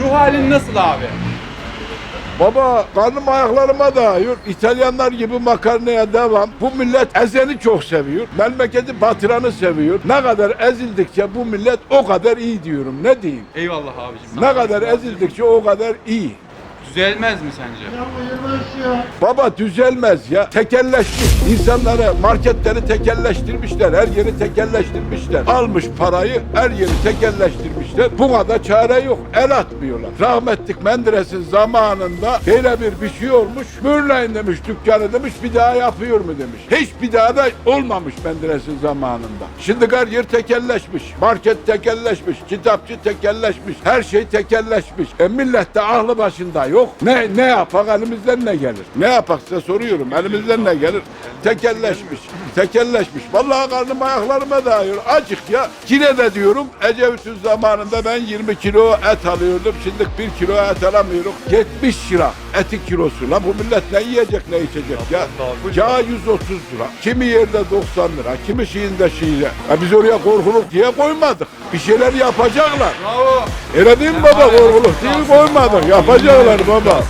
Ruh halin nasıl abi? Baba karnım ayaklarıma dağıyor. İtalyanlar gibi makarnaya devam. Bu millet ezeni çok seviyor. Memleketi batıranı seviyor. Ne kadar ezildikçe bu millet o kadar iyi diyorum. Ne diyeyim? Eyvallah abicim. Ne kadar ezildikçe o kadar iyi. Düzelmez mi sence? Baba düzelmez ya. Tekelleşmiş. İnsanları, marketleri tekelleştirmişler. Her yeri tekelleştirmişler. Almış parayı, her yeri tekelleştirmişler. Buna da çare yok. El atmıyorlar. Rahmetlik Menderes'in zamanında böyle bir bir şey olmuş. Mühürleyin demiş dükkanı demiş. Bir daha yapıyor mu demiş. Hiç bir daha da olmamış Menderes'in zamanında. Şimdi her yer tekelleşmiş. Market tekelleşmiş. Kitapçı tekelleşmiş. Her şey tekelleşmiş. E millet de aklı başında yok. Ne ne yapak elimizden ne gelir? Ne yapak size soruyorum. Elimizden ne gelir? Tekelleşmiş. Tekelleşmiş. Vallahi karnım ayaklarıma dağıyor. Acık ya. Kine de diyorum. Ecevit'in zamanında ben 20 kilo et alıyordum. Şimdi 1 kilo et alamıyorum. 70 lira eti kilosu. La bu millet ne yiyecek ne içecek ya? Yağ 130 lira. Kimi yerde 90 lira. Kimi şeyinde şeyle. Ya biz oraya korkuluk diye koymadık. Bir şeyler yapacaklar. Bravo. Öyle değil baba korkuluk diye koymadık. Yapacaklar baba.